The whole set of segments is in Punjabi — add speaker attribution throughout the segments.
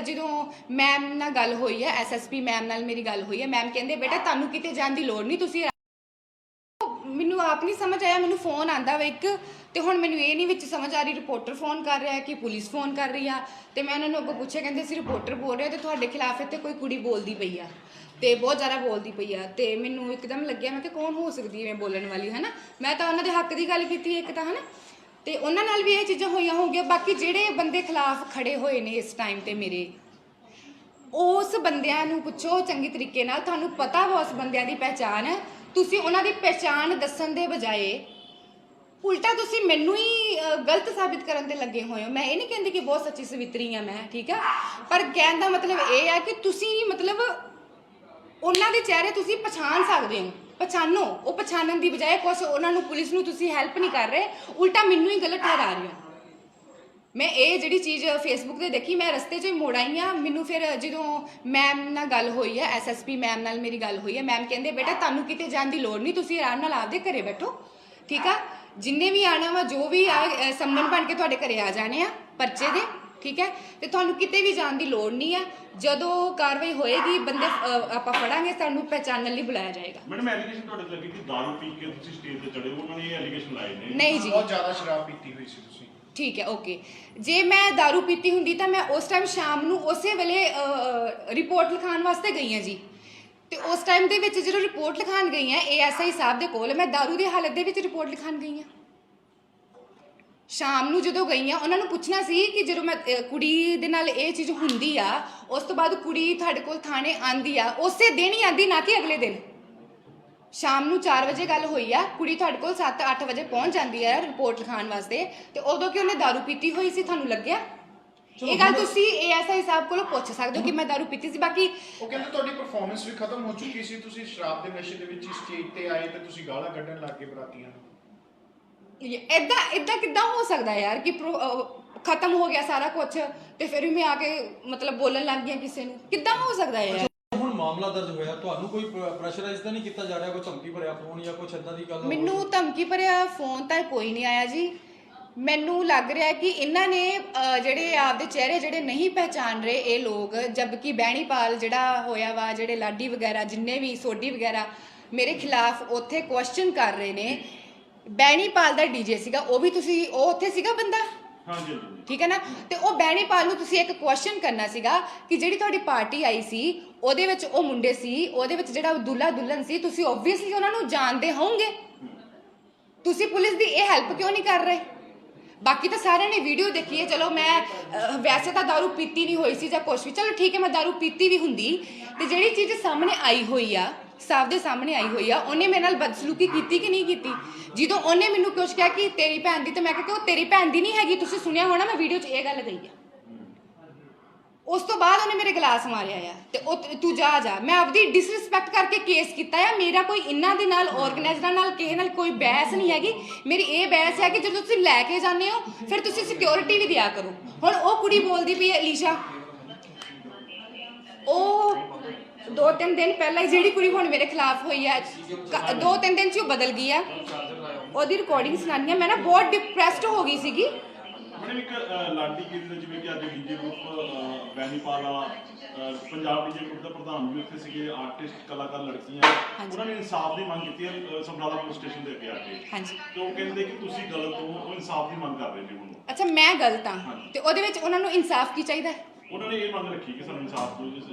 Speaker 1: ਜਦੋਂ ਮੈਮ ਨਾਲ ਗੱਲ ਹੋਈ ਹੈ ਐਸਐਸਪੀ ਮੈਮ ਨਾਲ ਮੇਰੀ ਗੱਲ ਹੋਈ ਹੈ ਮੈਮ ਕਹਿੰਦੇ, ਬੇਟਾ, ਤੁਹਾਨੂੰ ਕਿਤੇ ਜਾਣ ਦੀ ਲੋੜ ਨਹੀਂ, ਤੁਸੀਂ ਮੈਨੂੰ ਆਪ ਨਹੀਂ ਸਮਝ ਆਇਆ, ਮੈਨੂੰ ਫੋਨ ਆਂਦਾ ਵਾ ਇੱਕ, ਤੇ ਹੁਣ ਮੈਨੂੰ ਇਹ ਨਹੀਂ ਵਿੱਚ ਸਮਝ ਆ ਰਹੀ ਰਿਪੋਰਟਰ ਫੋਨ ਕਰ ਰਿਹਾ ਕਿ ਪੁਲਿਸ ਫੋਨ ਕਰ ਰਹੀ ਆ? ਤੇ ਮੈਂ ਉਹਨਾਂ ਨੂੰ ਅੱਗੋਂ ਪੁੱਛਿਆ, ਕਹਿੰਦੇ, ਅਸੀਂ ਰਿਪੋਰਟਰ ਬੋਲ ਰਿਹਾ ਤੇ ਤੁਹਾਡੇ ਖਿਲਾਫ ਇੱਥੇ ਕੋਈ ਕੁੜੀ ਬੋਲਦੀ ਪਈ ਆ, ਤੇ ਬਹੁਤ ਜ਼ਿਆਦਾ ਬੋਲਦੀ ਪਈ ਆ, ਤੇ ਮੈਨੂੰ ਇੱਕਦਮ ਲੱਗਿਆ, ਮੈਂ ਕਿ ਕੌਣ ਹੋ ਸਕਦੀ ਹੈ ਬੋਲਣ ਵਾਲੀ? ਹਨਾ? ਮੈਂ ਤਾਂ ਉਹਨਾਂ ਦੇ ਹੱਕ ਦੀ ਗੱਲ ਕੀਤੀ, ਇੱਕ ਤਾਂ, ਹਨਾ? ਤੇ ਉਹਨਾਂ ਨਾਲ ਵੀ ਇਹ ਚੀਜ਼ਾਂ ਹੋਈਆਂ ਹੋਣਗੀਆਂ। ਬਾਕੀ ਜਿਹੜੇ ਬੰਦੇ ਖਿਲਾਫ ਖੜੇ ਹੋਏ ਨੇ ਇਸ ਟਾਈਮ ਤੇ ਮੇਰੇ, ਉਸ ਬੰਦਿਆਂ ਨੂੰ ਪੁੱਛੋ ਚੰਗੀ ਤਰੀਕੇ ਨਾਲ। ਤੁਹਾਨੂੰ ਪਤਾ ਵਾ ਉਸ ਬੰਦਿਆਂ ਦੀ ਪਹਿਚਾਣ। ਹੈ ਤੁਸੀਂ ਉਹਨਾਂ ਦੀ ਪਹਿਚਾਣ ਦੱਸਣ ਦੇ ਬਜਾਏ ਉਲਟਾ ਤੁਸੀਂ ਮੈਨੂੰ ਹੀ ਗਲਤ ਸਾਬਿਤ ਕਰਨ ਤੇ ਲੱਗੇ ਹੋਏ ਹੋ। ਮੈਂ ਇਹ ਨਹੀਂ ਕਹਿੰਦੀ ਕਿ ਬਹੁਤ ਸੱਚੀ ਸਵਿਤਰੀ ਆ ਮੈਂ, ਠੀਕ ਆ? ਪਰ ਕਹਿਣ ਦਾ ਮਤਲਬ ਇਹ ਆ ਕਿ ਤੁਸੀਂ ਮਤਲਬ ਉਹਨਾਂ ਦੇ ਚਿਹਰੇ ਤੁਸੀਂ ਪਛਾਣ ਸਕਦੇ ਹੋ। ਪਛਾਣੋ ਉਹ ਪਛਾਣਨ ਦੀ ਬਜਾਏ ਕੁਛ ਉਹਨਾਂ ਨੂੰ ਪੁਲਿਸ ਨੂੰ ਤੁਸੀਂ ਹੈਲਪ ਨਹੀਂ ਕਰ ਰਹੇ ਉਲਟਾ ਮੈਨੂੰ ਹੀ ਗਲਤ ਠਹਿਰਾ ਰਹੇ ਹੋ ਮੈਂ ਇਹ ਜਿਹੜੀ ਚੀਜ਼ ਫੇਸਬੁੱਕ ਤੇ ਦੇਖੀ ਮੈਂ ਰਸਤੇ 'ਚ ਹੀ ਮੋੜ ਆਈ ਆ ਮੈਨੂੰ ਫਿਰ ਜਦੋਂ ਮੈਮ ਨਾਲ ਗੱਲ ਹੋਈ ਹੈ ਐਸਐਸਪੀ ਮੈਮ ਨਾਲ ਮੇਰੀ ਗੱਲ ਹੋਈ ਹੈ ਮੈਮ ਕਹਿੰਦੇ ਬੇਟਾ ਤੁਹਾਨੂੰ ਕਿਤੇ ਜਾਣ ਦੀ ਲੋੜ ਨਹੀਂ ਤੁਸੀਂ ਆਰਾਮ ਨਾਲ ਆਪਦੇ ਘਰੇ ਬੈਠੋ ਠੀਕ ਆ? ਜਿੰਨੇ ਵੀ ਆਣਾ ਵਾ ਜੋ ਵੀ ਆ ਅ, ਸੰਬੰਧ ਬਣ ਕੇ ਤੁਹਾਡੇ ਘਰੇ ਆ ਜਾਣੇ ਆ ਪਰਚੇ ਦੇ ਠੀਕ ਹੈ ਤੇ ਤੁਹਾਨੂੰ ਕਿਤੇ ਵੀ ਜਾਣ ਦੀ ਲੋੜ ਨਹੀਂ ਆ ਜਦੋਂ ਕਾਰਵਾਈ ਹੋਏਗੀ ਬੰਦੇ ਅ, ਆਪਾਂ ਫੜਾਂਗੇ ਤੁਹਾਨੂੰ ਪਹਿਚਾਨਣ ਲਈ ਬੁਲਾਇਆ ਜਾਏਗਾ
Speaker 2: ਮੈਡਮ ਐਲੀਗੇਸ਼ਨ ਤੁਹਾਡੇ ਤੇ ਲੱਗੀ ਕਿ ਦਾਰੂ ਪੀ ਕੇ ਤੁਸੀਂ ਸਟੇਜ ਤੇ ਚੜੇ ਹੋ ਉਹਨਾਂ ਨੇ ਇਹ ਐਲੀਗੇਸ਼ਨ ਲਾਏ ਨੇ
Speaker 1: ਨਹੀਂ ਜੀ
Speaker 3: ਬਹੁਤ ਜ਼ਿਆਦਾ ਸ਼ਰਾਬ ਪੀਤੀ ਹੋਈ ਸੀ ਤੁਸੀਂ
Speaker 1: ਠੀਕ ਹੈ ਓਕੇ ਜੇ ਮੈਂ दारू ਪੀਤੀ ਹੁੰਦੀ ਤਾਂ ਮੈਂ ਉਸ ਟਾਈਮ ਸ਼ਾਮ ਨੂੰ ਉਸੇ ਵੇਲੇ ਰਿਪੋਰਟ ਲਿਖਾਉਣ ਵਾਸਤੇ ਗਈ ਹਾਂ ਜੀ ਤੇ ਉਸ ਟਾਈਮ ਦੇ ਵਿੱਚ ਜਦੋਂ ਰਿਪੋਰਟ ਲਿਖਾਉਣ ਗਈ ਹਾਂ ਏਐਸਆਈ ਸਾਹਿਬ ਦੇ ਕੋਲ ਮੈਂ दारू ਦੀ ਹਾਲਤ ਦੇ ਵਿੱਚ ਰਿਪੋਰਟ ਲਿਖਾਉਣ ਗਈ ਹਾਂ ਸ਼ਾਮ ਨੂੰ ਜਦੋਂ ਗਈਆਂ ਉਹਨਾਂ ਨੂੰ ਪੁੱਛਣਾ ਸੀ ਕਿ ਜਦੋਂ ਮੈਂ ਕੁੜੀ ਦੇ ਨਾਲ ਇਹ ਚੀਜ਼ ਹੁੰਦੀ ਆ ਉਸ ਤੋਂ ਬਾਅਦ ਕੁੜੀ ਤੁਹਾਡੇ ਕੋਲ ਥਾਣੇ ਆਂਦੀ ਆ ਉਸੇ ਦਿਨ ਹੀ ਆਂਦੀ ਨਾ ਕਿ ਅਗਲੇ ਦਿਨ। ਸ਼ਾਮ ਨੂੰ 4 ਵਜੇ ਗੱਲ ਹੋਈ ਆ ਕੁੜੀ ਤੁਹਾਡੇ ਕੋਲ 7-8 ਵਜੇ ਪਹੁੰਚ ਜਾਂਦੀ ਆ ਰਿਪੋਰਟ ਲਿਖਾਉਣ ਵਾਸਤੇ ਤੇ ਉਦੋਂ ਕਿ ਉਹਨੇ ਦਾਰੂ ਪੀਤੀ ਹੋਈ ਸੀ ਤੁਹਾਨੂੰ ਲੱਗਿਆ? ਇਹ ਗੱਲ ਤੁਸੀਂ ਏਐਸਆਈ ਸਾਹਿਬ ਕੋਲੋਂ ਪੁੱਛ ਸਕਦੇ ਹੋ ਕਿ ਮੈਂ ਦਾਰੂ ਪੀਤੀ ਸੀ ਬਾਕੀ
Speaker 3: ਉਹ ਕਹਿੰਦੇ ਤੁਹਾਡੀ ਪਰਫਾਰਮੈਂਸ ਵੀ ਖਤਮ ਹੋ ਚੁੱਕੀ ਸੀ ਤੁਸੀਂ ਸ਼ਰਾਬ ਦੇ ਨਸ਼ੇ ਦੇ ਵਿੱਚ ਸਟੇਜ ਤੇ ਆਏ ਤੇ ਤੁਸੀਂ ਗਾਲਾਂ ਕੱਢਣ ਲੱਗ ਗਏ ਬਰਾਤੀਆਂ ਨੂੰ।
Speaker 1: ਇਦਾਂ ਇਦਾਂ ਕਿੱਦਾਂ ਹੋ ਸਕਦਾ ਯਾਰ ਕਿ ਖਤਮ ਹੋ ਗਿਆ ਸਾਰਾ ਕੁਝ ਤੇ ਫਿਰ ਵੀ ਮੈਂ ਆ ਕੇ ਮਤਲਬ ਬੋਲਣ ਲੱਗ ਗਿਆ ਕਿਸੇ ਨੂੰ। ਕਿੱਦਾਂ ਹੋ ਸਕਦਾ ਯਾਰ?
Speaker 4: ਹੁਣ ਮਾਮਲਾ ਦਰਜ ਹੋਇਆ ਤੁਹਾਨੂੰ ਕੋਈ ਪ੍ਰੈਸ਼ਰਾਈਜ਼ ਤਾਂ ਨਹੀਂ ਕੀਤਾ ਜਾ ਰਿਹਾ ਕੋਈ ਧਮਕੀ ਭਰਿਆ ਫੋਨ ਜਾਂ ਕੁਛ ਏਦਾਂ ਦੀ ਗੱਲ?
Speaker 1: ਮੈਨੂੰ ਧਮਕੀ ਭਰਿਆ ਫੋਨ ਤਾਂ ਕੋਈ ਨਹੀਂ ਆਇਆ ਜੀ। ਮੈਨੂੰ ਲੱਗ ਰਿਹਾ ਕਿ ਇਹਨਾਂ ਨੇ ਜਿਹੜੇ ਆਪਦੇ ਚਿਹਰੇ ਜਿਹੜੇ ਨਹੀਂ ਪਹਿਚਾਨ ਰਹੇ ਇਹ ਲੋਕ ਜਦਕਿ ਬਹਿਣੀਪਾਲ ਜਿਹੜਾ ਹੋਇਆ ਵਾ ਜਿਹੜੇ ਲਾਡੀ ਵਗੈਰਾ ਜਿੰਨੇ ਵੀ ਸੋਢੀ ਵਗੈਰਾ ਮੇਰੇ ਖਿਲਾਫ ਉੱਥੇ ਕੁਐਸਚਨ ਕਰ ਰਹੇ ਨੇ ਬਹਿਣੀਪਾਲ ਦਾ ਡੀਜੇ ਸੀਗਾ ਉਹ ਵੀ ਤੁਸੀਂ ਉਹ ਉੱਥੇ ਸੀਗਾ ਬੰਦਾ
Speaker 2: ਹਾਂਜੀ ਹਾਂਜੀ
Speaker 1: ਠੀਕ ਹੈ ਨਾ ਤੇ ਉਹ ਬੈਣੀਪਾਲ ਨੂੰ ਤੁਸੀਂ ਇੱਕ ਕੁਐਸਚਨ ਕਰਨਾ ਸੀਗਾ ਕਿ ਜਿਹੜੀ ਤੁਹਾਡੀ ਪਾਰਟੀ ਆਈ ਸੀ ਉਹਦੇ ਵਿੱਚ ਉਹ ਮੁੰਡੇ ਸੀ ਉਹਦੇ ਵਿੱਚ ਜਿਹੜਾ ਦੁੱਲਾ ਦੁਲਹਨ ਸੀ ਤੁਸੀਂ ਆਬਵੀਅਸਲੀ ਉਹਨਾਂ ਨੂੰ ਜਾਣਦੇ ਹੋਵੋਗੇ ਤੁਸੀਂ ਪੁਲਿਸ ਦੀ ਇਹ ਹੈਲਪ ਕਿਉਂ ਨਹੀਂ ਕਰ ਰਹੇ ਬਾਕੀ ਤਾਂ ਸਾਰਿਆਂ ਨੇ ਵੀਡੀਓ ਦੇਖੀ ਹੈ ਚਲੋ ਮੈਂ ਅਹ, ਵੈਸੇ ਤਾਂ दारू ਪੀਤੀ ਨਹੀਂ ਹੋਈ ਸੀ ਜਾਂ ਕੁਛ ਵੀ ਚਲੋ ਠੀਕ ਹੈ ਮੈਂ दारू ਪੀਤੀ ਵੀ ਹੁੰਦੀ ਤੇ ਜਿਹੜੀ ਚੀਜ਼ ਸਾਹਮਣੇ ਆਈ ਹੋਈ ਆ ਸਾਫ਼ ਦੇ ਸਾਹਮਣੇ ਆਈ ਹੋਈ ਆ, ਉਹਨੇ ਮੇਰੇ ਨਾਲ ਬਦਸਲੂਕੀ ਕੀਤੀ ਕਿ ਨਹੀਂ ਕੀਤੀ? ਜਦੋਂ ਉਹਨੇ ਮੈਨੂੰ ਕੁਛ ਕਿਹਾ ਕਿ ਤੇਰੀ ਭੈਣ ਦੀ, ਤੇ ਮੈਂ ਕਿਹਾ ਕਿ ਉਹ ਤੇਰੀ ਭੈਣ ਦੀ ਨਹੀਂ ਹੈਗੀ, ਤੁਸੀਂ ਸੁਣਿਆ ਹੋਣਾ, ਮੈਂ ਵੀਡੀਓ 'ਚ ਇਹ ਗੱਲ ਕਹੀ ਆ। ਉਸ ਤੋਂ ਬਾਅਦ ਉਹਨੇ ਮੇਰੇ ਗਲਾਸ ਮਾਰਿਆ ਆ, ਤੇ ਉਹ ਤੂੰ ਜਾ ਜਾ। ਮੈਂ ਆਪਦੀ ਡਿਸਰਿਸਪੈਕਟ ਕਰਕੇ ਕੇਸ ਕੀਤਾ ਆ, ਮੇਰਾ ਕੋਈ ਇਹਨਾਂ ਦੇ ਨਾਲ ਆਰਗੇਨਾਈਜ਼ਰਾਂ ਨਾਲ, ਕਿਸੇ ਨਾਲ ਕੋਈ ਬਹਿਸ ਨਹੀਂ ਹੈਗੀ। ਮੇਰੀ ਇਹ ਬਹਿਸ ਹੈ ਕਿ ਜਦੋਂ ਤੁਸੀਂ ਲੈ ਕੇ ਜਾਂਦੇ ਹੋ, ਫਿਰ ਤੁਸੀਂ ਸਿਕਿਉਰਿਟੀ ਵੀ ਦਿਆ ਕਰੋ। ਹੁਣ ਉਹ ਕੁੜੀ ਬੋਲਦੀ ਪਈ ਹੈ ਅਲੀਸ਼ਾ। ਉਹ ਦੋ ਤਿੰਨ ਦਿਨ ਪਹਿਲਾਂ ਹੀ ਜਿਹੜੀ ਕੁੜੀ ਹੁਣ ਮੇਰੇ ਖਿਲਾਫ ਹੋਈ ਹੈ ਕ- ਦੋ ਤਿੰਨ ਦਿਨ ਚ ਹੀ ਉਹ ਬਦਲ ਗਈ ਆ। ਉਹਦੀ ਰਿਕਾਰਡਿੰਗ ਸੁਣਾਨੀ ਆ। ਮੈਂ ਨਾ ਬਹੁਤ ਡਿਪਰੈਸਡ ਹੋ ਗਈ ਸੀਗੀ।
Speaker 2: ਮੈਡਮ ਇੱਕ ਅਹ, ਲਾਡੀ ਗੀਤ ਦੇ ਜਿਵੇਂ ਕਿ ਅੱਜ ਡੀਜੇ ਗਰੁੱਪ ਬੈਨੀਪਾਲ ਵਾਲਾ ਅਹ, ਪੰਜਾਬ ਡੀਜੇ ਗਰੁੱਪ ਦਾ ਪ੍ਰਧਾਨ ਵੀ ਉੱਥੇ ਸੀਗੇ ਆਰਟਿਸਟ ਕਲਾਕਾਰ ਲੜਕੀਆਂ।
Speaker 1: ਹਾਂਜੀ।
Speaker 2: ਉਹਨਾਂ ਨੇ ਇਨਸਾਫ ਦੀ ਮੰਗ ਕੀਤੀ ਹੈ ਅਹ, ਸਮਰਾਲਾ ਪੁਲਿਸ ਸਟੇਸ਼ਨ ਦੇ ਅੱਗੇ ਆ ਕੇ।
Speaker 1: ਹਾਂਜੀ।
Speaker 2: ਤੇ ਉਹ ਕਹਿੰਦੇ ਕਿ ਤੁਸੀਂ ਗਲਤ ਹੋ ਉਹ ਇਨਸਾਫ ਦੀ ਮੰਗ ਕਰ ਰਹੇ ਨੇ ਹੁਣ।
Speaker 1: ਅੱਛਾ ਮੈਂ ਗਲਤ ਹਾਂ। ਤੇ ਉਹਦੇ ਵਿੱਚ ਉਹਨਾਂ ਨੂੰ ਇਨਸਾਫ ਕੀ ਚਾਹੀਦਾ ਹੈ?
Speaker 2: ਉਹਨਾਂ ਨੇ ਇਹ ਮੰਗ ਰੱਖੀ ਕਿ ਸਾਨੂੰ ਇਨਸਾਫ ਦਿਓ ਜਿਸ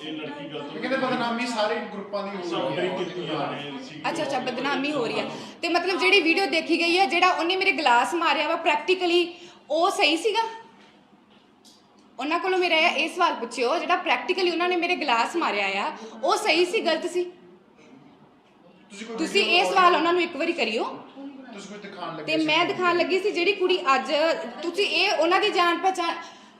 Speaker 2: ਇਹ ਲੜਕੀ ਗਲਤ
Speaker 3: ਕਹਿੰਦੇ ਬਦਨਾਮੀ ਸਾਰੇ ਗਰੁੱਪਾਂ ਦੀ ਹੋ ਰਹੀ ਹੈ।
Speaker 2: ਕੀਤੀ
Speaker 1: ਅੱਛਾ ਅੱਛਾ ਬਦਨਾਮੀ ਹੋ ਰਹੀ ਹੈ। ਤੇ ਮਤਲਬ ਜਿਹੜੀ ਵੀਡੀਓ ਦੇਖੀ ਗਈ ਹੈ ਜਿਹੜਾ ਉਹਨੇ ਮੇਰੇ ਗਲਾਸ ਮਾਰਿਆ ਵਾ ਪ੍ਰੈਕਟੀਕਲੀ ਉਹ ਸਹੀ ਸੀਗਾ? ਉਹਨਾਂ ਕੋਲੋਂ ਮੇਰਾ ਇਹ ਸਵਾਲ ਪੁੱਛਿਓ ਜਿਹੜਾ ਪ੍ਰੈਕਟੀਕਲੀ ਉਹਨਾਂ ਨੇ ਮੇਰੇ ਗਲਾਸ ਮਾਰਿਆ ਆ ਉਹ ਸਹੀ ਸੀ ਗਲਤ ਸੀ?
Speaker 3: ਤੁਸੀਂ ਕੋਈ
Speaker 1: ਤੁਸੀਂ
Speaker 3: video
Speaker 1: ਇਹ ਸਵਾਲ ਉਹਨਾਂ ਨੂੰ ਇੱਕ ਵਾਰੀ ਕਰਿਓ।
Speaker 3: ਤੁਸੀਂ ਕੋਈ ਦਿਖਾਣ ਲੱਗੇ
Speaker 1: ਤੇ? ਮੈਂ ਦਿਖਾਣ ਲੱਗੀ ਸੀ ਜਿਹੜੀ ਕੁੜੀ ਅੱਜ ਤੁਸੀਂ ਇਹ ਉਹਨਾਂ ਦੀ ਜਾਣ ਪਹਿਚਾਣ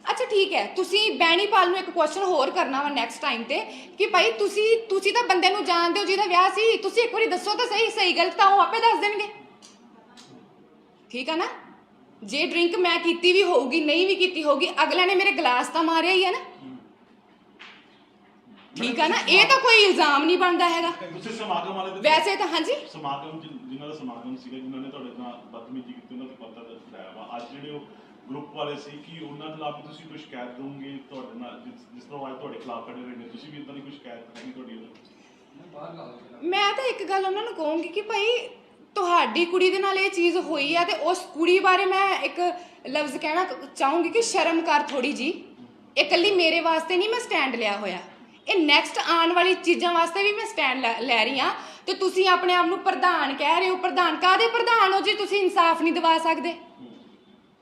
Speaker 1: ਅੱਛਾ ਠੀਕ ਹੈ। ਤੁਸੀਂ ਬੈਣੀਪਾਲ ਨੂੰ ਇੱਕ ਕੁਐਸਚਨ ਹੋਰ ਕਰਨਾ ਵਾ ਨੈਕਸਟ ਟਾਈਮ ਤੇ ਕਿ ਭਾਈ ਤੁਸੀਂ ਤੁਸੀਂ ਤਾਂ ਬੰਦੇ ਨੂੰ ਜਾਣਦੇ ਹੋ ਜਿਹਦਾ ਵਿਆਹ ਸੀ ਤੁਸੀਂ ਇੱਕ ਵਾਰੀ ਦੱਸੋ ਤਾਂ ਸਹੀ ਸਹੀ ਗਲਤ ਤਾਂ ਉਹ ਆਪੇ ਦੱਸ ਦੇਣਗੇ। ਠੀਕ ਹੈ ਨਾ? ਜੇ ਡਰਿੰਕ ਮੈਂ ਕੀਤੀ ਵੀ ਹੋਊਗੀ ਨਹੀਂ ਵੀ ਕੀਤੀ ਹੋਊਗੀ ਅਗਲੇ ਨੇ ਮੇਰੇ ਗਲਾਸ ਤਾਂ ਮਾਰਿਆ ਹੀ ਹੈ ਨਾ। ਠੀਕ ਹੈ ਨਾ? ਇਹ ਤਾਂ ਕੋਈ ਇਲਜ਼ਾਮ ਨਹੀਂ ਬਣਦਾ ਹੈਗਾ।
Speaker 2: ਤੁਸੀਂ ਸਮਾਗਮ ਵਾਲੇ ਦੇ
Speaker 1: ਵੈਸੇ ਤਾਂ ਹਾਂਜੀ?
Speaker 2: ਸਮਾਗਮ ਜਿ- ਜਿਨ੍ਹਾਂ ਦਾ ਸਮਾਗਮ ਸੀਗਾ ਜਿਨ੍ਹਾਂ ਨੇ ਤੁਹਾਡੇ ਨਾਲ ਬਦਤਮੀਜ਼ੀ ਕੀਤੀ ਉਹਨਾਂ ਤੇ ਪਤਾ ਦੱਸਿਆ ਵਾ। ਅੱਜ ਜਿਹੜੇ ਉਹ ਗਰੁੱਪ ਵਾਲੇ ਸੀ ਕਿ ਉਹਨਾਂ ਖਿਲਾਫ ਵੀ ਤੁਸੀਂ ਕੋਈ ਸ਼ਿਕਾਇਤ ਦੋਗੇ ਤੁਹਾਡੇ ਨਾਲ ਜਿਸ ਜਿਸ ਤਰ੍ਹਾਂ ਅੱਜ ਤੁਹਾਡੇ ਖਿਲਾਫ ਖੜੇ ਰਹੇ ਨੇ ਤੁਸੀਂ ਵੀ ਇਦਾਂ ਦੀ ਕੋਈ ਸ਼ਿਕਾਇਤ ਕਰਨੀ ਤੁਹਾਡੀ ਉਹਨਾਂ ਤੋਂ?
Speaker 1: ਮੈਂ ਤਾਂ ਇੱਕ ਗੱਲ ਉਹਨਾਂ ਨੂੰ ਕਹੂੰਗੀ ਕਿ ਭਾਈ ਤੁਹਾਡੀ ਕੁੜੀ ਦੇ ਨਾਲ ਇਹ ਚੀਜ਼ ਹੋਈ ਆ ਤੇ ਉਸ ਕੁੜੀ ਬਾਰੇ ਮੈਂ ਇੱਕ ਲਫ਼ਜ਼ ਕਹਿਣਾ ਚਾਹੂੰਗੀ ਕਿ ਸ਼ਰਮ ਕਰ ਥੋੜੀ ਜੀ। ਇਹ ਇਕੱਲੀ ਮੇਰੇ ਵਾਸਤੇ ਨਹੀਂ ਮੈਂ ਸਟੈਂਡ ਲਿਆ ਹੋਇਆ। ਇਹ ਨੈਕਸਟ ਆਉਣ ਵਾਲੀ ਚੀਜ਼ਾਂ ਵਾਸਤੇ ਵੀ ਮੈਂ ਸਟੈਂਡ ਲੈ ਰਹੀ ਆ ਤੇ ਤੁਸੀਂ ਆਪਣੇ ਆਪ ਨੂੰ ਪ੍ਰਧਾਨ ਕਹਿ ਰਹੇ ਹੋ। ਪ੍ਰਧਾਨ ਕਾਦੇ ਪ੍ਰਧਾਨ ਹੋ ਜੀ? ਤੁਸੀਂ ਇਨਸਾਫ ਨਹੀਂ ਦਿਵਾ ਸਕਦੇ।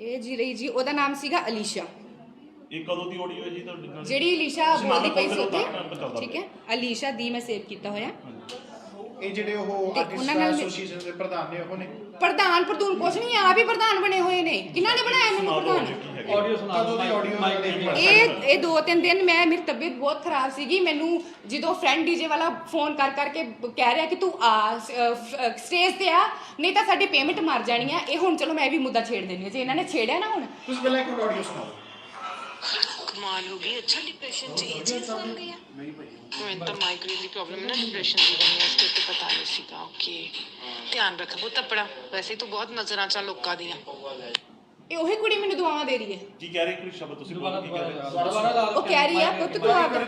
Speaker 1: ਇਹ ਜੀ ਰਹੀ ਜੀ ਉਹਦਾ ਨਾਮ ਸੀਗਾ ਅਲੀਸ਼ਾ।
Speaker 2: ਇਹ ਕਦੋਂ ਦੀ ਆਡੀਓ ਹੈ ਜੀ ਤੁਹਾਡੇ ਨਾਲ?
Speaker 1: ਜਿਹੜੀ ਅਲੀਸ਼ਾ ਬੋਲਦੀ ਪਈ ਸੀ ਉੱਥੇ ਠੀਕ ਹੈ। ਅਲੀਸ਼ਾ ਦੀ ਮੈਂ ਸੇਵ ਕੀਤਾ ਹੋਇਆ।
Speaker 3: ਇਹ ਜਿਹੜੇ ਉਹ
Speaker 1: ਤੇ
Speaker 3: ਆਰਟਿਸਟ
Speaker 1: ਉਹਨਾਂ ਨਾਲ ਮੈਂ-
Speaker 3: ਐਸੋਸੀਏਸ਼ਨ ਦੇ ਪ੍ਰਧਾਨ ਨੇ ਉਹ ਨੇ?
Speaker 1: ਪ੍ਰਧਾਨ ਪ੍ਰਧੂਨ ਕੁਛ ਨਹੀਂ ਆਪ ਹੀ ਪ੍ਰਧਾਨ ਬਣੇ ਹੋਏ ਨੇ। ਕਿਹਨਾਂ ਨੇ ਬਣਾਇਆ ਮੈਨੂੰ ਪ੍ਰਧਾਨ?
Speaker 4: ਆਡੀਓ ਸੁਣਾ
Speaker 3: ਕਦੋਂ ਦੀ audio
Speaker 4: ਮਾਈਕ
Speaker 1: ਇਹ ਇਹ ਦੋ ਤਿੰਨ ਦਿਨ ਮੈਂ ਮੇਰੀ ਤਬੀਅਤ ਬਹੁਤ ਖਰਾਬ ਸੀਗੀ। ਮੈਨੂੰ ਜਦੋਂ ਫਰੈਂਡ ਡੀਜੇ ਵਾਲਾ ਫੋਨ ਕਰ ਕਰਕੇ ਬ- ਕਹਿ ਰਿਹਾ ਕਿ ਤੂੰ ਆ ਸਟੇਜ ਤੇ ਆ ਨਹੀਂ ਤਾਂ ਸਾਡੀ ਪੇਮੈਂਟ ਮਰ ਜਾਣੀ ਆ। ਇਹ ਹੁਣ ਚਲੋ ਮੈਂ ਵੀ ਮੁੱਦਾ ਛੇੜ ਦੇਣੀ ਆ ਜੇ ਇਹਨਾਂ ਨੇ ਛੇੜਿਆ ਨਾ ਹੁਣ।
Speaker 3: ਤੁਸੀਂ ਪਹਿਲਾਂ ਇੱਕ ਆਡੀਓ ਸੁਣਾਓ।
Speaker 5: ਕਮਾਲ ਹੋ ਗਈ। ਅੱਛਾ ਡਿਪਰੈਸ਼ਨ ਚ ਇਹ ਚੀਜ਼ ਬਣ ਗਈ ਆ। ਮੈਨੂੰ ਤਾਂ ਮਾਈਗ੍ਰੇਨ ਦੀ ਪ੍ਰੋਬਲਮ ਹੈ ਨਾ ਡਿਪਰੈਸ਼ਨ ਦੀ ਬਣੀ ਹੈ ਇਸ ਕਰਕੇ ਪਤਾ ਨਹੀਂ ਸੀਗਾ। ਓਕੇ ਧਿਆਨ ਰੱਖ ਬਹੁਤ ਆਪਣਾ ਵੈਸੇ ਤੂੰ ਬਹੁਤ ਨਜ਼ਰਾਂ ਚ ਆ ਲੋਕਾਂ ਦੀਆਂ।
Speaker 1: ਇਹ ਉਹੀ ਕੁੜੀ ਮੈਨੂੰ ਦੁਆਵਾਂ ਦੇ ਰਹੀ ਹੈ।
Speaker 2: ਕੀ ਕਹਿ ਰਹੇ ਕੋਈ ਸ਼ਬਦ ਤੁਸੀਂ ਬੋਲੋ ਕੀ ਕਹਿ ਰਹੇ
Speaker 1: ਉਹ ਕਹਿ ਰਹੀ ਆ ਪੁੱਤ ਤੂੰ ਆ
Speaker 3: ਦੁਆਰਾ
Speaker 2: ਨਹੀਂ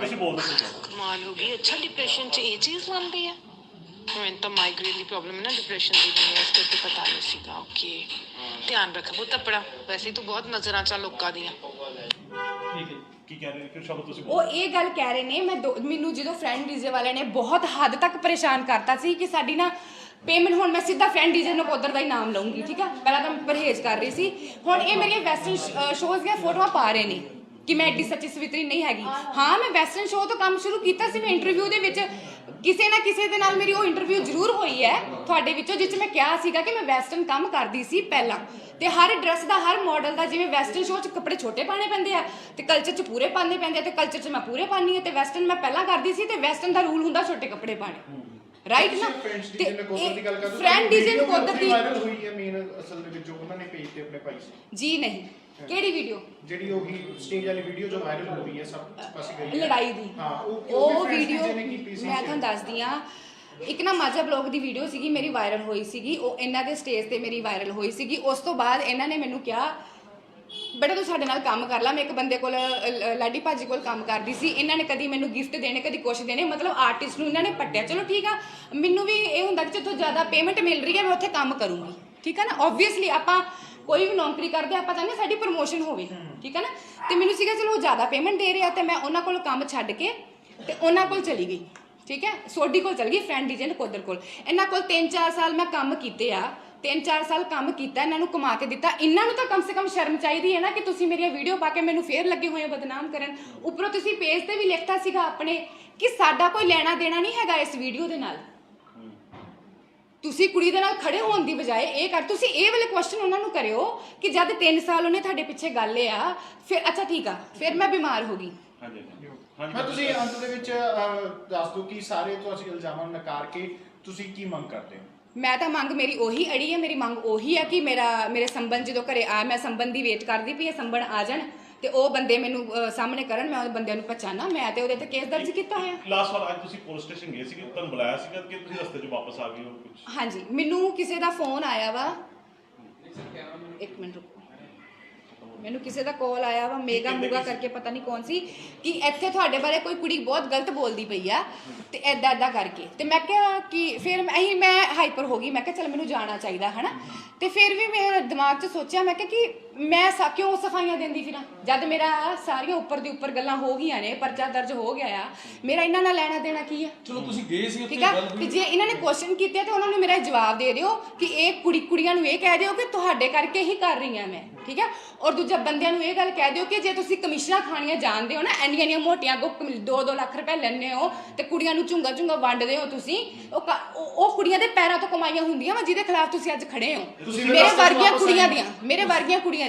Speaker 2: ਤੁਸੀਂ ਬੋਲਦੇ ਤੁਸੀਂ
Speaker 5: ਕਮਾਲ ਹੋ ਗਈ ਅੱਛਾ ਡਿਪਰੈਸ਼ਨ ਚ ਇਹ ਚੀਜ਼ ਗਈ ਆ ਮੈਨੂੰ ਤਾਂ ਮਾਈਗ੍ਰੇਨ ਦੀ ਪ੍ਰੋਬਲਮ ਹੈ ਨਾ ਡਿਪਰੈਸ਼ਨ ਦੀ ਬਣੀ ਹੈ ਇਸ ਕਰਕੇ ਪਤਾ ਨਹੀਂ ਸੀਗਾ ਓਕੇ ਧਿਆਨ ਰੱਖ ਬਹੁਤ ਆਪਣਾ ਵੈਸੇ ਤੂੰ ਬਹੁਤ ਨਜ਼ਰਾਂ ਚ ਲੋਕਾਂ ਦੀਆਂ।
Speaker 4: ਠੀਕ ਹੈ।
Speaker 2: ਕੀ ਕਹਿ ਰਹੇ ਕੋਈ ਸ਼ਬਦ ਤੁਸੀਂ
Speaker 1: ਉਹ
Speaker 2: ਬੋਲੋ।
Speaker 1: ਇਹ ਗੱਲ ਕਹਿ ਰਹੇ ਨੇ ਮੈਂ ਦੋ- ਮੈਨੂੰ ਜਦੋਂ ਫਰੈਂਡ ਡੀਜੇ ਵਾਲੇ ਨੇ ਬਹੁਤ ਹੱਦ ਤੱਕ ਪਰੇਸ਼ਾਨ ਕਰਤਾ ਸੀ ਕਿ ਸਾਡੀ ਨਾ ਪੇਮੈਂਟ ਹੁਣ ਮੈਂ ਸਿੱਧਾ ਫਰੈਂਡ ਡੀਜੇ ਨੂੰ ਉਧਰ ਦਾ ਹੀ ਨਾਮ ਲਵਾਂਗੀ ਠੀਕ ਆ? ਪਹਿਲਾਂ ਤਾਂ ਮੈਂ ਪਰਹੇਜ਼ ਕਰ ਰਹੀ ਸੀ। ਹੁਣ ਇਹ ਮੇਰੀਆਂ ਵੈਸਟਰਨ ਸ਼ੋਜ਼ ਦੀਆਂ ਫੋਟੋਆਂ ਪਾ ਰਹੇ ਨੇ ਕਿ ਮੈਂ ਐਡੀ ਸੱਚੀ ਸਵਿਤਰੀ ਨਹੀਂ ਹੈਗੀ। ਹਾਂ, ਮੈਂ ਵੈਸਟਰਨ ਸ਼ੋਅ ਤੋਂ ਕੰਮ ਸ਼ੁਰੂ ਕੀਤਾ ਸੀ, ਮੈਂ ਇੰਟਰਵਿਊ ਦੇ ਵਿੱਚ ਕਿਸੇ ਨਾ ਕਿਸੇ ਦੇ ਨਾਲ ਮੇਰੀ ਉਹ ਇੰਟਰਵਿਊ ਜ਼ਰੂਰ ਹੋਈ ਹੈ ਤੁਹਾਡੇ ਵਿੱਚੋਂ, ਜਿਸ 'ਚ ਮੈਂ ਕਿਹਾ ਸੀਗਾ ਕਿ ਮੈਂ ਵੈਸਟਰਨ ਕੰਮ ਕਰਦੀ ਸੀ ਪਹਿਲਾਂ। ਤੇ ਹਰ ਡਰੈਸ ਦਾ, ਹਰ ਮਾਡਲ ਦਾ, ਜਿਵੇਂ ਵੈਸਟਰਨ ਸ਼ੋਅ 'ਚ ਕੱਪੜੇ ਛੋਟੇ ਪਾਣੇ ਪੈਂਦੇ ਆ ਤੇ ਕਲਚਰ 'ਚ ਪੂਰੇ ਪਾਣੇ ਪੈਂਦੇ ਆ ਤੇ ਕਲਚਰ 'ਚ ਮੈਂ ਪੂਰੇ ਪਾਣੀ ਆ ਤੇ ਵੈਸਟਰਨ ਮੈਂ ਪਹਿਲਾਂ ਕਰਦੀ ਸੀ ਤੇ ਵੈਸਟਰਨ ਦਾ ਰੂਲ ਹੁੰਦਾ ਛੋਟੇ ਕੱਪੜੇ ਪਾਣੇ ਰਾਈਟ ਨਾ
Speaker 3: ਫਰੈਂਡਸ ਦੀ ਜਿਹਨੇ ਕੋਦਰ ਦੀ ਗੱਲ ਕਰਦੇ
Speaker 1: ਫਰੈਂਡ ਡੀਜ਼ਨ ਕੋਦਰ ਦੀ
Speaker 3: ਵਾਇਰਲ ਹੋਈ ਹੈ ਮੇਨ ਅਸਲ ਦੇ ਵਿੱਚ ਜੋ ਉਹਨਾਂ ਨੇ ਪੇਜ ਤੇ ਆਪਣੇ ਪਾਈ ਸੀ।
Speaker 1: ਜੀ ਨਹੀਂ। ਕਿਹੜੀ ਵੀਡੀਓ
Speaker 3: ਜਿਹੜੀ ਉਹੀ ਸਟੇਜ ਵਾਲੀ ਵੀਡੀਓ ਜੋ ਵਾਇਰਲ ਹੋ ਰਹੀ ਹੈ ਸਭ ਪਾਸੇ ਗਈ ਹੈ।
Speaker 1: ਲੜਾਈ ਦੀ।
Speaker 3: ਹਾਂ ਉਹ
Speaker 1: ਵੀਡੀਓ ਮੈਂ ਤੁਹਾਨੂੰ ਦੱਸਦੀ ਆ ਇੱਕ ਨਾ ਮਾਝਾ ਬਲੌਗ ਦੀ ਵੀਡੀਓ ਸੀਗੀ ਮੇਰੀ ਵਾਇਰਲ ਹੋਈ ਸੀਗੀ। ਉਹ ਇਹਨਾਂ ਦੇ ਸਟੇਜ ਤੇ ਮੇਰੀ ਵਾਇਰਲ ਹੋਈ ਸੀਗੀ। ਉਸ ਤੋਂ ਬਾਅਦ ਇਹਨਾਂ ਨੇ ਮੈਨੂੰ ਕਿਹਾ ਬੇਟਾ ਤੂੰ ਸਾਡੇ ਨਾਲ ਕੰਮ ਕਰ ਲਾ ਮੈਂ ਇੱਕ ਬੰਦੇ ਕੋਲ ਅ, ਲ- ਲਾਡੀ ਭਾਜੀ ਕੋਲ ਕੰਮ ਕਰਦੀ ਸੀ। ਇਹਨਾਂ ਨੇ ਕਦੀ ਮੈਨੂੰ ਗਿਫਟ ਦੇਣੇ ਕਦੀ ਕੁਛ ਦੇਣੇ ਮਤਲਬ ਆਰਟਿਸਟ ਨੂੰ ਇਹਨਾਂ ਨੇ ਪੱਟਿਆ। ਚਲੋ ਠੀਕ ਆ ਮੈਨੂੰ ਵੀ ਇਹ ਹੁੰਦਾ ਕਿ ਜਿੱਥੋਂ ਜ਼ਿਆਦਾ ਪੇਮੈਂਟ ਮਿਲ ਰਹੀ ਹੈ ਮੈਂ ਉੱਥੇ ਕੰਮ ਕਰੂੰਗੀ। ਠੀਕ ਹੈ ਨਾ? ਆਬਵੀਅਸਲੀ ਆਪਾਂ ਕੋਈ ਵੀ ਨੌਕਰੀ ਕਰਦੇ ਆਪਾਂ ਚਾਹੁੰਦੇ ਹਾਂ ਸਾਡੀ ਪ੍ਰਮੋਸ਼ਨ ਹੋਵੇ। ਠੀਕ ਹੈ ਨਾ? ਤੇ ਮੈਨੂੰ ਸੀਗਾ ਚਲੋ ਉਹ ਜ਼ਿਆਦਾ ਪੇਮੈਂਟ ਦੇ ਰਿਹਾ ਤੇ ਮੈਂ ਉਹਨਾਂ ਕੋਲ ਕੰਮ ਛੱਡ ਕੇ ਤੇ ਉਹਨਾਂ ਕੋਲ ਚਲੀ ਗਈ। ਠੀਕ ਹੈ ਸੋਢੀ ਕੋਲ ਚਲ ਗਈ ਫਰੈਂਡ ਡੀਜੇ ਕੋਦਰ ਕੋਲ। ਇਹਨਾਂ ਕੋਲ 3-4 ਸਾਲ ਮੈਂ ਕੰਮ ਕੀਤੇ ਆ। 3-4 ਸਾਲ ਕੰਮ ਕੀਤਾ ਇਹਨਾਂ ਨੂੰ ਕਮਾ ਕੇ ਦਿੱਤਾ। ਇਹਨਾਂ ਨੂੰ ਤਾਂ ਕਮ ਸੇ ਕਮ ਸ਼ਰਮ ਚਾਹੀਦੀ ਹੈ ਨਾ ਕਿ ਤੁਸੀਂ ਮੇਰੀਆਂ ਵੀਡੀਓ ਪਾ ਕੇ ਮੈਨੂੰ ਫੇਰ ਲੱਗੇ ਹੋਏ ਬਦਨਾਮ ਕਰਨ। ਉੱਪਰੋਂ ਤੁਸੀਂ ਪੇਜ ਤੇ ਵੀ ਲਿਖਤਾ ਸੀਗਾ ਆਪਣੇ ਕਿ ਸਾਡਾ ਕੋਈ ਲੈਣਾ ਦੇਣਾ ਨਹੀਂ ਹੈਗਾ ਇਸ ਵੀਡੀਓ ਦੇ ਨਾਲ। ਤੁਸੀਂ ਕੁੜੀ ਦੇ ਨਾਲ ਖੜੇ ਹੋਣ ਦੀ ਬਜਾਏ ਇਹ ਕਰ ਤੁਸੀਂ ਇਹ ਵਾਲੇ ਕੁਐਸਚਨ ਉਹਨਾਂ ਨੂੰ ਕਰਿਓ ਕਿ ਜਦ 3 ਸਾਲ ਉਹਨੇ ਤੁਹਾਡੇ ਪਿੱਛੇ ਗੱਲ ਆ ਫਿਰ ਅੱਛਾ ਠੀਕ ਆ ਫਿਰ ਮੈਂ ਬਿਮਾਰ ਹੋ ਗਈ।
Speaker 2: ਹਾਂਜੀ ਹਾਂਜੀ।
Speaker 3: ਮੈਂ ਤੁਸੀਂ ਅੰਤ ਦੇ ਵਿੱਚ ਦੱਸ ਦਿਓ ਕਿ ਸਾਰੇ ਤੁਸੀਂ ਇਲਜ਼ਾਮਾਂ ਨੂੰ ਨਕਾਰ ਕੇ ਤੁਸੀਂ ਕੀ ਮੰਗ ਕਰਦੇ ਹੋ?
Speaker 1: ਮੈਂ ਤਾਂ ਮੰਗ ਮੇਰੀ ਉਹੀ ਅੜੀ ਹੈ ਮੇਰੀ ਮੰਗ ਉਹੀ ਹੈ ਕਿ ਮੇਰਾ ਮੇਰੇ ਸੰਬੰਧ ਜਦੋਂ ਘਰੇ ਆ ਮੈਂ ਸੰਬੰਧ ਦੀ ਵੇਟ ਕਰਦੀ ਪਈ ਹੈ ਸੰਬੰਧ ਆ ਜਾਣ ਤੇ ਉਹ ਬੰਦੇ ਮੈਨੂੰ ਅਹ, ਸਾਹਮਣੇ ਕਰਨ ਮੈਂ ਉਹ ਬੰਦਿਆਂ ਨੂੰ ਪਛਾਣਾ ਮੈਂ ਤੇ ਉਹਦੇ ਤੇ ਕੇਸ ਦਰਜ ਕੀਤਾ ਹੋਇਆ।
Speaker 2: ਲਾਸਟ ਵਾਰ ਅੱਜ ਤੁਸੀਂ ਪੁਲਿਸ ਸਟੇਸ਼ਨ ਗਏ ਸੀਗੇ ਤੁਹਾਨੂੰ ਬੁਲਾਇਆ ਸੀਗਾ ਕਿ ਤੁਸੀਂ ਰਸਤੇ 'ਚ ਵਾਪਸ ਆ ਗਏ ਹੋ ਕੁਝ
Speaker 1: ਹਾਂਜੀ ਮੈਨੂੰ ਕਿਸੇ ਦਾ ਫੋਨ ਆਇਆ ਵਾ। ਇੱਕ ਮਿੰਟ ਰੁਕੋ। ਮੈਨੂੰ ਕਿਸੇ ਦਾ ਕਾਲ ਆਇਆ ਵਾ ਮੇਗਾ ਮੂਗਾ? ਕਰਕੇ ਪਤਾ ਨਹੀਂ ਕੌਣ ਸੀ ਕਿ ਇੱਥੇ ਤੁਹਾਡੇ ਬਾਰੇ ਕੋਈ ਕੁੜੀ ਬਹੁਤ ਗਲਤ ਬੋਲਦੀ ਪਈ ਆ ਤੇ ਐਦਾਂ ਐਦਾਂ ਕਰਕੇ ਤੇ ਮੈਂ ਕਿਹਾ ਕਿ ਫਿਰ ਅਹੀਂ ਮੈਂ ਹਾਈਪਰ ਹੋ ਗਈ ਮੈਂ ਕਿਹਾ ਚਲ ਮੈਨੂੰ ਜਾਣਾ ਚਾਹੀਦਾ ਹਨਾ ਤੇ ਫਿਰ ਵੀ ਮੇਰੇ ਦਿਮਾਗ 'ਚ ਸੋਚਿਆ ਮੈਂ ਕਿਹਾ ਕਿ ਮੈਂ ਸਾ ਕਿਉਂ ਸਫਾਈਆਂ ਦਿੰਦੀ ਫਿਰਾਂ? ਜਦ ਮੇਰਾ ਸਾਰੀਆਂ ਉੱਪਰ ਦੀ ਉੱਪਰ ਗੱਲਾਂ ਹੋ ਗਈਆਂ ਨੇ ਪਰਚਾ ਦਰਜ ਹੋ ਗਿਆ ਆ ਮੇਰਾ ਇਹਨਾਂ ਨਾਲ ਲੈਣਾ ਦੇਣਾ ਕੀ ਆ?
Speaker 4: ਚਲੋ ਤੁਸੀਂ ਗਏ ਸੀ ਉੱਥੇ
Speaker 1: ਠੀਕ ਆ?
Speaker 4: ਗੱਲ
Speaker 1: ਤੇ
Speaker 4: ਹੋਈ
Speaker 1: ਜੇ ਇਹਨਾਂ ਨੇ ਕੁਐਸਚਨ ਕੀਤੇ ਤੇ ਉਹਨਾਂ ਨੂੰ ਮੇਰਾ ਜਵਾਬ ਦੇ ਦਿਓ ਕਿ ਇਹ ਕੁੜੀ ਕੁੜੀਆਂ ਨੂੰ ਇਹ ਕਹਿ ਦਿਓ ਕਿ ਤੁਹਾਡੇ ਕਰਕੇ ਹੀ ਕਰ ਰਹੀ ਹਾਂ ਮੈਂ ਠੀਕ ਹੈ ਔਰ ਦੂਜਾ ਬੰਦਿਆਂ ਨੂੰ ਇਹ ਗੱਲ ਕਹਿ ਦਿਓ ਕਿ ਜੇ ਤੁਸੀਂ ਕਮਿਸ਼ਨਾਂ ਖਾਣੀਆਂ ਜਾਣਦੇ ਹੋ ਨਾ ਇੰਨੀਆਂ ਇੰਨੀਆਂ ਮੋਟੀਆਂ ਕੋ 2-2 ਲੱਖ ਰੁਪਏ ਲੈਣੇ ਹੋ ਤੇ ਕੁੜੀਆਂ ਨੂੰ ਝੁੰਗਾ ਝੁੰਗਾ ਵੰਡਦੇ ਹੋ ਤੁਸੀਂ ਉਹ ਕ- ਉਹ ਉਹ ਕੁੜੀਆਂ ਦੇ ਪੈਰਾਂ ਤੋਂ ਕਮਾਈਆਂ ਹੁੰਦੀਆਂ ਵਾ ਜਿਹਦੇ ਖਿਲਾਫ ਤੁਸੀਂ ਅੱਜ ਖੜੇ ਹੋ?
Speaker 3: ਤੁਸੀਂ
Speaker 1: ਮੇਰੇ
Speaker 3: ਰਸਤੇ
Speaker 1: ਵਰਗੀਆਂ
Speaker 3: ਵਾਪਸ
Speaker 1: ਕੁੜੀਆਂ
Speaker 3: ਆਏ।
Speaker 1: ਦੀਆਂ ਮੇਰੇ ਵਰਗੀਆਂ ਕੁੜੀਆਂ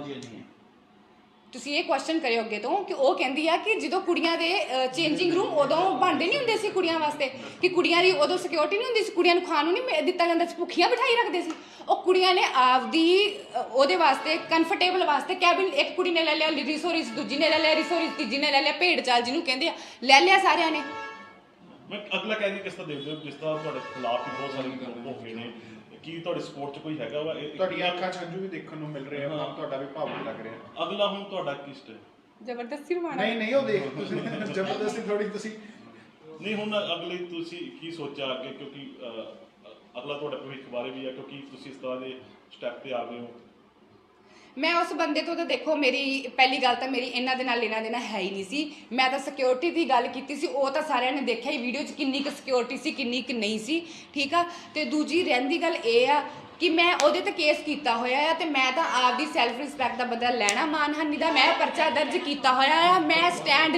Speaker 4: ਹਾਂਜੀ ਹਾਂਜੀ
Speaker 1: ਤੁਸੀਂ ਇਹ ਕੁਐਸਚਨ ਕਰਿਓ ਅੱਗੇ ਤੋਂ ਕਿ ਉਹ ਕਹਿੰਦੀ ਆ ਕਿ ਜਦੋਂ ਕੁੜੀਆਂ ਦੇ ਚੇਂਜਿੰਗ ਰੂਮ ਉਦੋਂ ਬਣਦੇ ਨਹੀਂ ਹੁੰਦੇ ਸੀ ਕੁੜੀਆਂ ਵਾਸਤੇ, ਕਿ ਕੁੜੀਆਂ ਦੀ ਉਦੋਂ ਸਿਕਿਉਰਿਟੀ ਨਹੀਂ ਹੁੰਦੀ ਸੀ, ਕੁੜੀਆਂ ਨੂੰ ਖਾਣ ਨੂੰ ਨਹੀਂ ਦਿੱਤਾ ਜਾਂਦਾ ਸੀ, ਭੁੱਖੀਆਂ ਬਿਠਾਈ ਰੱਖਦੇ ਸੀ। ਉਹ ਕੁੜੀਆਂ ਨੇ ਆਪਦੀ ਉਹਦੇ ਵਾਸਤੇ ਕੰਫਰਟੇਬਲ ਵਾਸਤੇ ਕੈਬਿਨ ਇੱਕ ਕੁੜੀ ਨੇ ਲੈ ਲਿਆ ਰਿਸੋਰਿਸ ਦੂਜੀ ਨੇ ਲੈ ਲਿਆ ਰਿਸੋਰਿਸ ਤੀਜੀ ਨੇ ਲੈ ਲਿਆ, ਭੇਡ ਚਾਲ ਜਿਹਨੂੰ ਕਹਿੰਦੇ ਆ, ਲੈ ਲਿਆ ਸਾਰਿਆਂ ਨੇ।
Speaker 2: ਮੈਂ ਅਗਲਾ ਕਹਿ ਕਿਸ ਤਰ੍ਹਾਂ ਦੇਖਦੇ ਹੋ ਜਿਸ ਤਰ੍ਹਾਂ ਤੁਹਾਡੇ ਖਿਲਾਫ ਵੀ ਬਹੁਤ ਸਾਰੇ ਲੋਕ ਹੋ ਗਏ ਨੇ ਕੀ ਤੁਹਾਡੇ ਸਪੋਰਟ 'ਚ ਕੋਈ ਹੈਗਾ ਵਾ? ਇਹ-
Speaker 3: ਤੁਹਾਡੀਆਂ ਅੱਖਾਂ 'ਚ ਹੰਝੂ ਵੀ ਦੇਖਣ ਨੂੰ ਮਿਲ ਰਹੇ ਆ
Speaker 2: ਹਾਂ।
Speaker 3: ਤੁਹਾਡਾ ਵੀ ਭਾਵੁਕ ਲੱਗ ਰਿਹਾ।
Speaker 2: ਅਗਲਾ ਹੁਣ ਤੁਹਾਡਾ ਕੀ ਸਟੈਪ
Speaker 1: ਜ਼ਬਰਦਸਤੀ ਰਮਾਣਾ
Speaker 3: ਨਹੀਂ ਨਹੀਂ ਉਹ ਦੇਖ ਤੁਸੀਂ ਜ਼ਬਰਦਸਤੀ ਥੋੜੀ ਤੁਸੀਂ
Speaker 2: ਨਹੀਂ ਹੁਣ ਅਗਲੇ ਤੁਸੀਂ ਕੀ ਸੋਚਿਆ ਅੱਗੇ? ਕਿਉਂਕਿ ਅਗਲਾ ਤੁਹਾਡਾ ਭਵਿੱਖ ਬਾਰੇ ਵੀ ਹੈ ਕਿਉਂਕਿ ਤੁਸੀਂ ਇਸ ਤਰ੍ਹਾਂ ਦੇ ਸਟੈਪ ਤੇ ਆ ਗਏ ਹੋ।
Speaker 1: ਮੈਂ ਉਸ ਬੰਦੇ ਤੋਂ ਤਾਂ ਦੇਖੋ, ਮੇਰੀ ਪਹਿਲੀ ਗੱਲ ਤਾਂ ਮੇਰੀ ਇਹਨਾਂ ਦੇ ਨਾਲ ਲੈਣਾ ਦੇਣਾ ਹੈ ਹੀ ਨਹੀਂ ਸੀ। ਮੈਂ ਤਾਂ ਸਿਕਿਉਰਿਟੀ ਦੀ ਗੱਲ ਕੀਤੀ ਸੀ, ਉਹ ਤਾਂ ਸਾਰਿਆਂ ਨੇ ਦੇਖਿਆ ਹੀ ਵੀਡੀਓ 'ਚ ਕਿੰਨੀ ਕੁ ਸਿਕਿਉਰਿਟੀ ਸੀ, ਕਿੰਨੀ ਕੁ ਨਹੀਂ ਸੀ, ਠੀਕ ਆ? ਤੇ ਦੂਜੀ ਰਹਿੰਦੀ ਗੱਲ ਇਹ ਆ ਕਿ ਮੈਂ ਉਹਦੇ ਤੇ ਕੇਸ ਕੀਤਾ ਹੋਇਆ ਆ ਤੇ ਮੈਂ ਤਾਂ ਆਪਦੀ ਸੈਲਫ ਰਿਸਪੈਕਟ ਦਾ ਬਦਲਾ ਲੈਣਾ ਮਾਨਹਾਨੀ ਦਾ, ਮੈਂ ਪਰਚਾ ਦਰਜ ਕੀਤਾ ਹੋਇਆ ਆ, ਮੈਂ ਸਟੈਂਡ